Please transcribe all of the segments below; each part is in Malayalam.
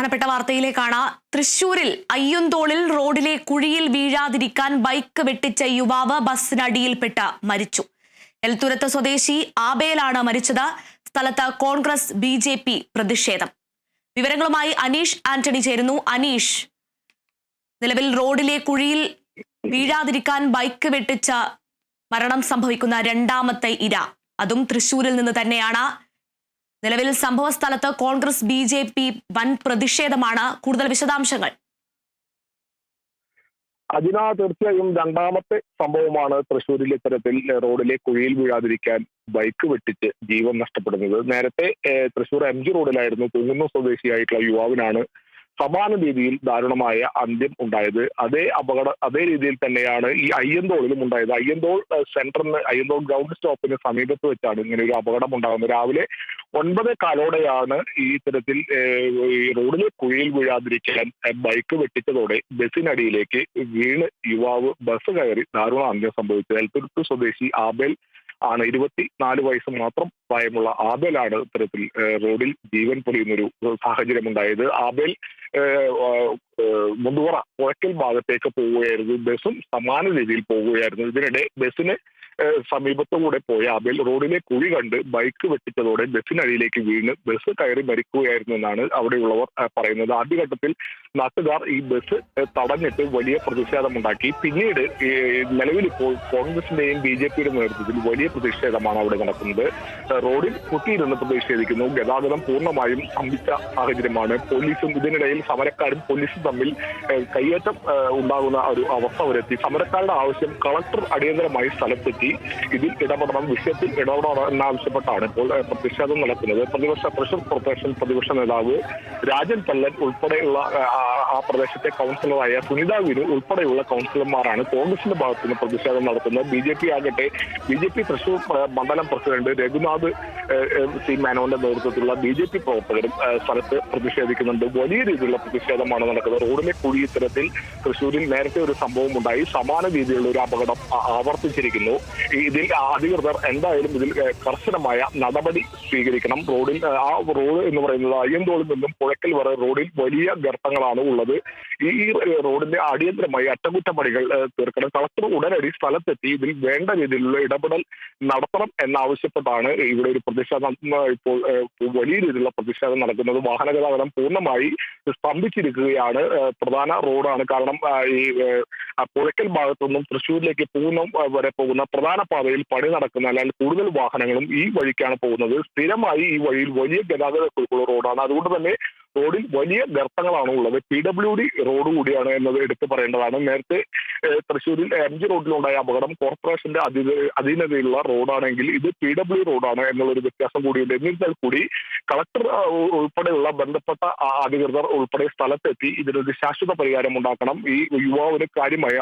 പ്രധാനപ്പെട്ട വാർത്തയിലേക്കാണ്. തൃശൂരിൽ അയ്യന്തോളിൽ റോഡിലെ കുഴിയിൽ വീഴാതിരിക്കാൻ ബൈക്ക് വെട്ടിച്ച യുവാവ് ബസ്സിനടിയിൽപ്പെട്ട് മരിച്ചു. എൽത്തുരത്ത് സ്വദേശി ആബേലാണ് മരിച്ചത്. സ്ഥലത്ത് കോൺഗ്രസ് ബി ജെ പി പ്രതിഷേധം. വിവരങ്ങളുമായി അനീഷ് ആന്റണി ചേരുന്നു. അനീഷ് നിലവിൽ റോഡിലെ കുഴിയിൽ വീഴാതിരിക്കാൻ ബൈക്ക് വെട്ടിച്ച മരണം സംഭവിക്കുന്ന രണ്ടാമത്തെ ഇര. അതും തൃശൂരിൽ നിന്ന് തന്നെയാണ്. നിലവിൽ സംഭവ സ്ഥലത്ത് കോൺഗ്രസ് ബി ജെ പി വൻ പ്രതിഷേധമാണ് കൂടുതൽ വിശദാംശങ്ങൾ. അതിന തീർച്ചയായും രണ്ടാമത്തെ സംഭവമാണ് തൃശ്ശൂരിൽ ഇത്തരത്തിൽ റോഡിലെ കുഴിയിൽ വീഴാതിരിക്കാൻ ബൈക്ക് വെട്ടിച്ച് ജീവൻ നഷ്ടപ്പെടുന്നത്. നേരത്തെ തൃശ്ശൂർ എം ജി റോഡിലായിരുന്നു തൂങ്ങുന്ന സ്വദേശിയായിട്ടുള്ള യുവാവിനാണ് സമാന രീതിയിൽ ദാരുണമായ അന്ത്യം ഉണ്ടായത്. അതേ അപകട അതേ രീതിയിൽ തന്നെയാണ് ഈ അയ്യന്തോളിലും ഉണ്ടായത്. അയ്യന്തോൾ സെന്ററിന് അയ്യന്തോൾ ഗ്രൗണ്ട് സ്റ്റോപ്പിന് സമീപത്ത് വെച്ചാണ് ഇങ്ങനെ ഒരു അപകടം ഉണ്ടാകുന്നത്. രാവിലെ ഒൻപത് കാലോടെയാണ് ഈ തരത്തിൽ റോഡിലെ കുഴിയിൽ വീഴാതിരിക്കാൻ ബൈക്ക് വെട്ടിച്ചതോടെ ബസ്സിനടിയിലേക്ക് വീണ് യുവാവ് ബസ് കയറി ദാരുണ അന്ത്യം സംഭവിച്ചത്. എൽത്തുരുത്ത് സ്വദേശി ആബേൽ ആണ്. ഇരുപത്തി നാല് വയസ്സ് മാത്രം പ്രായമുള്ള ആബേലാണ് ഇത്തരത്തിൽ റോഡിൽ ജീവൻ പൊലിയുന്ന ഒരു സാഹചര്യം ഉണ്ടായത് ആബേൽ മുതുവറ പുഴക്കൽ ഭാഗത്തേക്ക് പോവുകയായിരുന്നു. ബസ്സും സമാന രീതിയിൽ പോവുകയായിരുന്നു. ഇതിനിടെ ബസ്സിന് സമീപത്തുകൂടെ പോയ അബിൽ റോഡിലെ കുഴി കണ്ട് ബൈക്ക് വെട്ടിച്ചതോടെ ബസ്സിനടിയിലേക്ക് വീണ് ബസ് കയറി മരിക്കുകയായിരുന്നു എന്നാണ് അവിടെയുള്ളവർ പറയുന്നത്. ആദ്യഘട്ടത്തിൽ നാട്ടുകാർ ഈ ബസ് തടഞ്ഞിട്ട് വലിയ പ്രതിഷേധമുണ്ടാക്കി. പിന്നീട് നിലവിലിപ്പോൾ കോൺഗ്രസിന്റെയും ബി ജെ പിയുടെ നേതൃത്വത്തിൽ വലിയ പ്രതിഷേധമാണ് അവിടെ നടക്കുന്നത്. റോഡിൽ കുത്തിയിരുന്ന് പ്രതിഷേധിക്കുന്നു. ഗതാഗതം പൂർണമായും സ്തംഭിച്ച സാഹചര്യമാണ്. പോലീസും ഇതിനിടയിൽ സമരക്കാരും പോലീസും തമ്മിൽ കയ്യേറ്റം ഉണ്ടാകുന്ന ഒരു അവസ്ഥ വരെത്തി. സമരക്കാരുടെ ആവശ്യം കളക്ടർ അടിയന്തരമായി സ്ഥലത്തെത്തി. ഇതിൽ ഇടപെടണം വിഷയത്തിൽ ഇടപെടണം എന്നാവശ്യപ്പെട്ടാണ് ഇപ്പോൾ പ്രതിഷേധം നടക്കുന്നത്. പ്രതിപക്ഷ തൃശൂർ കോർപ്പറേഷൻ പ്രതിപക്ഷ നേതാവ് രാജൻ പല്ലൻ ഉൾപ്പെടെയുള്ള പ്രദേശത്തെ കൗൺസിലറായ സുനിത വിനു ഉൾപ്പെടെയുള്ള കൗൺസിലർമാരാണ് കോൺഗ്രസിന്റെ ഭാഗത്ത് നിന്ന് പ്രതിഷേധം നടത്തുന്നത്. ബി ജെ പി ആകട്ടെ ബി ജെ പി തൃശൂർ മണ്ഡലം പ്രസിഡന്റ് രഘുനാഥ് സി മേനോന്റെ നേതൃത്വത്തിലുള്ള ബി ജെ പി പ്രവർത്തകരും സ്ഥലത്ത് പ്രതിഷേധിക്കുന്നുണ്ട്. വലിയ രീതിയിലുള്ള പ്രതിഷേധമാണ് നടക്കുന്നത്. റോഡിലെ കുഴി ഇത്തരത്തിൽ തൃശ്ശൂരിൽ നേരത്തെ ഒരു സംഭവം ഉണ്ടായി. സമാന രീതിയിലുള്ള ഒരു അപകടം ആവർത്തിച്ചിരിക്കുന്നു. ഇതിൽ അധികൃതർ എന്തായാലും ഇതിൽ കർശനമായ നടപടി സ്വീകരിക്കണം. റോഡിൽ ആ റോഡ് എന്ന് പറയുന്നത് അയ്യന്തോളിൽ നിന്നും പുഴക്കൽ വരെ റോഡിൽ വലിയ ഗർത്തങ്ങളാണ് ഉള്ളത്. ഈ ഈ റോഡിന്റെ അടിയന്തരമായി അറ്റകുറ്റപ്പണികൾ തീർക്കണം. കളക്ടർ ഉടനടി സ്ഥലത്തെത്തി ഇതിൽ വേണ്ട രീതിയിലുള്ള ഇടപെടൽ നടത്തണം എന്നാവശ്യപ്പെട്ടാണ് ഇവിടെ ഒരു പ്രതിഷേധം ഇപ്പോൾ വലിയ രീതിയിലുള്ള പ്രതിഷേധം നടക്കുന്നത്. വാഹന ഗതാഗതം പൂർണമായി സ്തംഭിച്ചിരിക്കുകയാണ് പ്രധാന റോഡാണ്. കാരണം ഈ പുഴയ്ക്കൽ ഭാഗത്തു നിന്നും ഭാഗത്തുനിന്നും തൃശ്ശൂരിലേക്ക് പൂർണം വരെ പോകുന്ന പ്രധാന പാതയിൽ പണി നടക്കുന്ന അല്ലെങ്കിൽ കൂടുതൽ വാഹനങ്ങളും ഈ വഴിക്കാണ് പോകുന്നത്. സ്ഥിരമായി ഈ വഴിയിൽ വലിയ ഗതാഗത റോഡാണ്. അതുകൊണ്ട് തന്നെ റോഡിൽ വലിയ ഗർത്തങ്ങളാണ് ഉള്ളത്. പി ഡബ്ല്യു ഡി റോഡ് കൂടിയാണ് എന്നത് എടുത്തു പറയേണ്ടതാണ്. നേരത്തെ തൃശ്ശൂരിൽ എം ജി റോഡിലുണ്ടായ അപകടം കോർപ്പറേഷന്റെ അധീന അധീനതയിലുള്ള റോഡാണെങ്കിൽ ഇത് പി ഡബ്ല്യു റോഡാണ് എന്നുള്ളൊരു വ്യത്യാസം കൂടിയുണ്ട്. എന്നിരുന്നാൽ കൂടി കളക്ടർ ഉൾപ്പെടെയുള്ള ബന്ധപ്പെട്ട അധികൃതർ ഉൾപ്പെടെ സ്ഥലത്തെത്തി ഇതിനൊരു ശാശ്വത പരിഹാരം ഉണ്ടാക്കണം. ഈ യുവാവിന് കാര്യമായ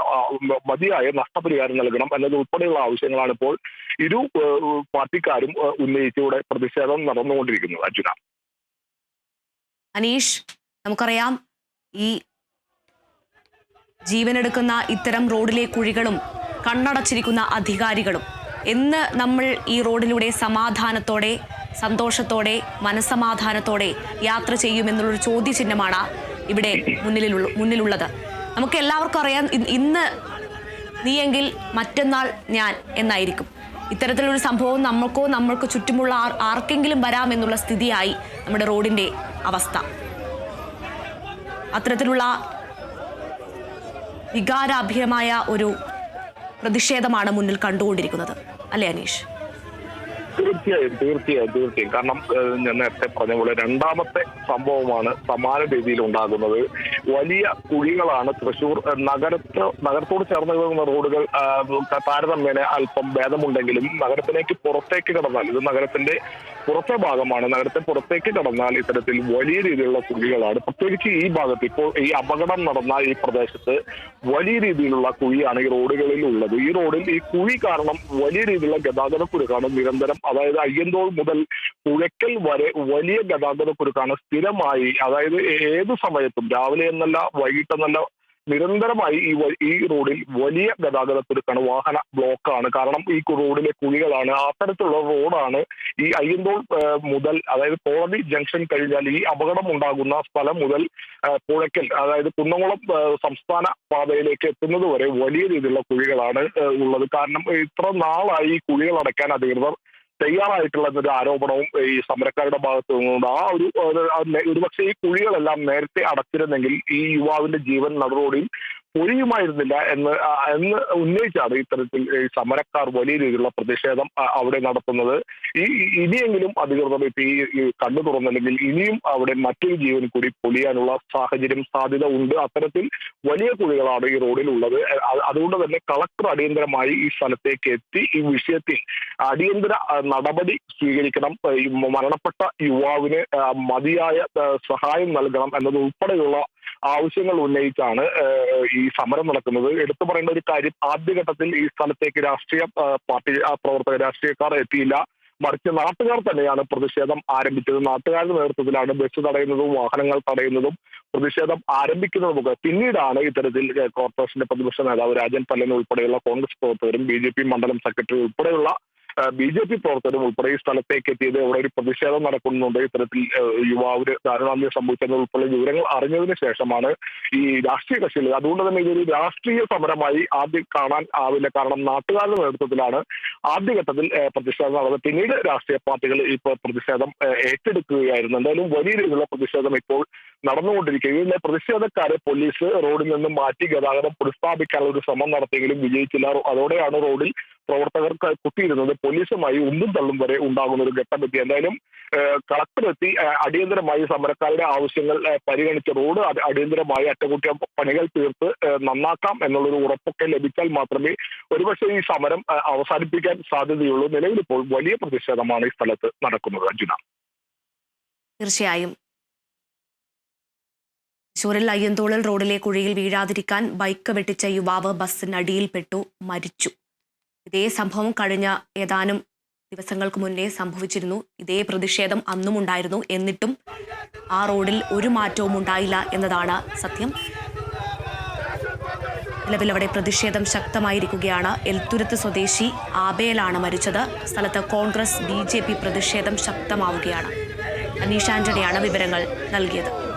മതിയായ നഷ്ടപരിഹാരം നൽകണം. എന്നത് ഉൾപ്പെടെയുള്ള ആവശ്യങ്ങളാണ് ഇപ്പോൾ ഇരു പാർട്ടിക്കാരും ഉന്നയിച്ചിവിടെ പ്രതിഷേധം നടന്നുകൊണ്ടിരിക്കുന്നത്. അർജുന. അനീഷ് നമുക്കറിയാം ഈ ജീവനെടുക്കുന്ന ഇത്തരം റോഡിലെ കുഴികളും കണ്ണടച്ചിരിക്കുന്ന അധികാരികളും. എന്ന് നമ്മൾ ഈ റോഡിലൂടെ സമാധാനത്തോടെ സന്തോഷത്തോടെ മനസ്സമാധാനത്തോടെ യാത്ര ചെയ്യുമെന്നുള്ളൊരു ചോദ്യചിഹ്നമാണ് ഇവിടെ മുന്നിലുള്ള മുന്നിലുള്ളത്. നമുക്ക് എല്ലാവർക്കും അറിയാം ഇന്ന് നീയെങ്കിൽ മറ്റന്നാൾ ഞാൻ എന്നായിരിക്കും. ഇത്തരത്തിലൊരു സംഭവം നമ്മൾക്കോ നമ്മൾക്ക് ചുറ്റുമുള്ള ആർ ആർക്കെങ്കിലും വരാമെന്നുള്ള സ്ഥിതിയായി നമ്മുടെ റോഡിന്റെ അവസ്ഥ. അത്തരത്തിലുള്ള വികാരാഭ്യമായ ഒരു പ്രതിഷേധമാണ് മുന്നിൽ കണ്ടുകൊണ്ടിരിക്കുന്നത്. അല്ലേ അനീഷ്? തീർച്ചയായും തീർച്ചയായും തീർച്ചയായും. കാരണം ഞാൻ നേരത്തെ പറഞ്ഞ പോലെ രണ്ടാമത്തെ സംഭവമാണ് സമാന രീതിയിൽ ഉണ്ടാകുന്നത്. വലിയ കുഴികളാണ് തൃശൂർ. നഗരത്ത് നഗരത്തോട് ചേർന്ന് കിടക്കുന്ന റോഡുകൾ താരതമ്യേന അല്പം ഭേദമുണ്ടെങ്കിലും നഗരത്തിലേക്ക് പുറത്തേക്ക് കടന്നാൽ ഇത് നഗരത്തിന്റെ പുറത്തെ ഭാഗമാണ്. നഗരത്തെ പുറത്തേക്ക് കടന്നാൽ ഇത്തരത്തിൽ വലിയ രീതിയിലുള്ള കുഴികളാണ്. പ്രത്യേകിച്ച് ഈ ഭാഗത്ത് ഇപ്പോൾ ഈ അപകടം നടന്ന ഈ പ്രദേശത്ത് വലിയ രീതിയിലുള്ള കുഴിയാണ് ഈ റോഡുകളിൽ ഉള്ളത്. ഈ റോഡിൽ ഈ കുഴി കാരണം വലിയ രീതിയിലുള്ള ഗതാഗത കുരുക്കാണ് നിരന്തരം അതായത് അയ്യന്തോൾ മുതൽ പുഴയ്ക്കൽ വരെ വലിയ ഗതാഗത കുരുക്കാണ് സ്ഥിരമായി അതായത് ഏത് സമയത്തും രാവിലെ എന്നല്ല വൈകിട്ടെന്നല്ല നിരന്തരമായി ഈ ഈ റോഡിൽ വലിയ ഗതാഗത കുരുക്കാണ് വാഹന ബ്ലോക്കാണ്. കാരണം ഈ റോഡിലെ കുഴികളാണ് അത്തരത്തിലുള്ള റോഡാണ് ഈ അയ്യന്തോൾ മുതൽ അതായത് കോടതി ജംഗ്ഷൻ കഴിഞ്ഞാൽ ഈ അപകടം ഉണ്ടാകുന്ന സ്ഥലം മുതൽ പുഴയ്ക്കൽ അതായത് കുന്നംകുളം സംസ്ഥാന പാതയിലേക്ക് എത്തുന്നത് വരെ വലിയ രീതിയിലുള്ള കുഴികളാണ് ഉള്ളത്. കാരണം ഇത്ര നാളായി ഈ കുഴികൾ അടയ്ക്കാൻ അധികൃതർ തയ്യാറായിട്ടുള്ള ആരോപണവും ഈ സമരക്കാരുടെ ഭാഗത്തു നിന്നുണ്ട്. ആ ഒരു- ഒരുപക്ഷെ ഈ കുഴികളെല്ലാം നേരത്തെ അടച്ചിരുന്നെങ്കിൽ ഈ യുവാവിന്റെ ജീവൻ നടുറോഡിൽ പൊഴിയുമായിരുന്നില്ല എന്ന് എന്ന് ഉന്നയിച്ചാണ് ഇത്തരത്തിൽ സമരക്കാർ വലിയ രീതിയിലുള്ള പ്രതിഷേധം അവിടെ നടത്തുന്നത്. ഈ ഇനിയെങ്കിലും അധികൃതർ ഇപ്പൊ ഈ കണ്ണു തുറന്നില്ലെങ്കിൽ ഇനിയും അവിടെ മറ്റൊരു ജീവൻ കൂടി പൊളിയാനുള്ള സാഹചര്യം സാധ്യത ഉണ്ട്. അത്തരത്തിൽ വലിയ കുഴികളാണ് ഈ റോഡിലുള്ളത്. അതുകൊണ്ട് തന്നെ കളക്ടർ അടിയന്തരമായി ഈ സ്ഥലത്തേക്ക് എത്തി ഈ വിഷയത്തിൽ അടിയന്തര നടപടി സ്വീകരിക്കണം. മരണപ്പെട്ട യുവാവിന് മതിയായ സഹായം നൽകണം എന്നത് ഉൾപ്പെടെയുള്ള ആവശ്യങ്ങൾ ഉന്നയിച്ചാണ് ഈ സമരം നടക്കുന്നത്. എടുത്തു പറയേണ്ട ഒരു കാര്യം ആദ്യഘട്ടത്തിൽ ഈ സ്ഥലത്തേക്ക് രാഷ്ട്രീയ പാർട്ടി പ്രവർത്തകർ രാഷ്ട്രീയക്കാർ എത്തിയില്ല. മറിച്ച് നാട്ടുകാർ തന്നെയാണ് പ്രതിഷേധം ആരംഭിച്ചത്. നാട്ടുകാരുടെ നേതൃത്വത്തിലാണ് ബസ് തടയുന്നതും വാഹനങ്ങൾ തടയുന്നതും പ്രതിഷേധം ആരംഭിക്കുന്നതുമൊക്കെ പിന്നീടാണ് ഇത്തരത്തിൽ കോർപ്പറേഷന്റെ പ്രതിപക്ഷ നേതാവ് രാജൻ പല്ലൻ ഉൾപ്പെടെയുള്ള കോൺഗ്രസ് പ്രവർത്തകരും ബി മണ്ഡലം സെക്രട്ടറി ഉൾപ്പെടെയുള്ള ബി ജെ പി പ്രവർത്തകരും ഉൾപ്പെടെ ഈ സ്ഥലത്തേക്ക് എത്തിയത് ഇവിടെ ഒരു പ്രതിഷേധം നടക്കുന്നുണ്ട്. ഇത്തരത്തിൽ യുവാവ് ദാരുണാന്യം സംഭവിച്ചത് ഉൾപ്പെടെ വിവരങ്ങൾ അറിഞ്ഞതിന് ശേഷമാണ് ഈ രാഷ്ട്രീയ കക്ഷികൾ. അതുകൊണ്ട് തന്നെ ഇതൊരു രാഷ്ട്രീയ സമരമായി ആദ്യം കാണാൻ ആവില്ല. കാരണം നാട്ടുകാരുടെ നേതൃത്വത്തിലാണ് ആദ്യഘട്ടത്തിൽ പ്രതിഷേധം നടന്നത്. പിന്നീട് രാഷ്ട്രീയ പാർട്ടികൾ ഇപ്പോൾ പ്രതിഷേധം ഏറ്റെടുക്കുകയായിരുന്നു. എന്തായാലും വലിയ രീതിയിലുള്ള പ്രതിഷേധം ഇപ്പോൾ നടന്നുകൊണ്ടിരിക്കുകയും പ്രതിഷേധക്കാരെ പോലീസ് റോഡിൽ നിന്നും മാറ്റി ഗതാഗതം പുനഃസ്ഥാപിക്കാനുള്ള ഒരു ശ്രമം നടത്തിയെങ്കിലും വിജയിച്ചില്ല. അതോടെയാണ് റോഡിൽ പ്രവർത്തകർ കുത്തിയിരുന്നത് പോലീസുമായി ഉന്തും തള്ളും വരെ ഉണ്ടാകുന്ന ഒരു ഘട്ടം എത്തി എന്തായാലും കളക്ടറെത്തി അടിയന്തരമായി സമരക്കാരുടെ ആവശ്യങ്ങൾ പരിഗണിച്ച റോഡ് അടി- അടിയന്തരമായി അറ്റകുറ്റ പണികൾ തീർത്ത് നന്നാക്കാം എന്നുള്ളൊരു ഉറപ്പൊക്കെ ലഭിച്ചാൽ മാത്രമേ ഒരുപക്ഷെ ഈ സമരം അവസാനിപ്പിക്കാൻ സാധ്യതയുള്ളൂ. നിലവിലിപ്പോൾ വലിയ പ്രതിഷേധമാണ് ഈ സ്ഥലത്ത് നടക്കുന്നത് അർജുന. തീർച്ചയായും. തൃശൂരിൽ അയ്യന്തോളൽ റോഡിലെ കുഴിയിൽ വീഴാതിരിക്കാൻ ബൈക്ക് വെട്ടിച്ച യുവാവ് ബസ്സിനടിയിൽപ്പെട്ടു മരിച്ചു. ഇതേ സംഭവം കഴിഞ്ഞ ഏതാനും ദിവസങ്ങൾക്ക് മുന്നേ സംഭവിച്ചിരുന്നു. ഇതേ പ്രതിഷേധം അന്നും ഉണ്ടായിരുന്നു. എന്നിട്ടും ആ റോഡിൽ ഒരു മാറ്റവും ഉണ്ടായില്ല എന്നതാണ് സത്യം. നിലവിൽ അവിടെ പ്രതിഷേധം ശക്തമായിരിക്കുകയാണ്. എൽത്തുരുത്ത് സ്വദേശി ആബേലാണ് മരിച്ചത്. സ്ഥലത്ത് കോൺഗ്രസ് ബി പ്രതിഷേധം ശക്തമാവുകയാണ്. അനീഷ് ആന്റണിയാണ് വിവരങ്ങൾ നൽകിയത്.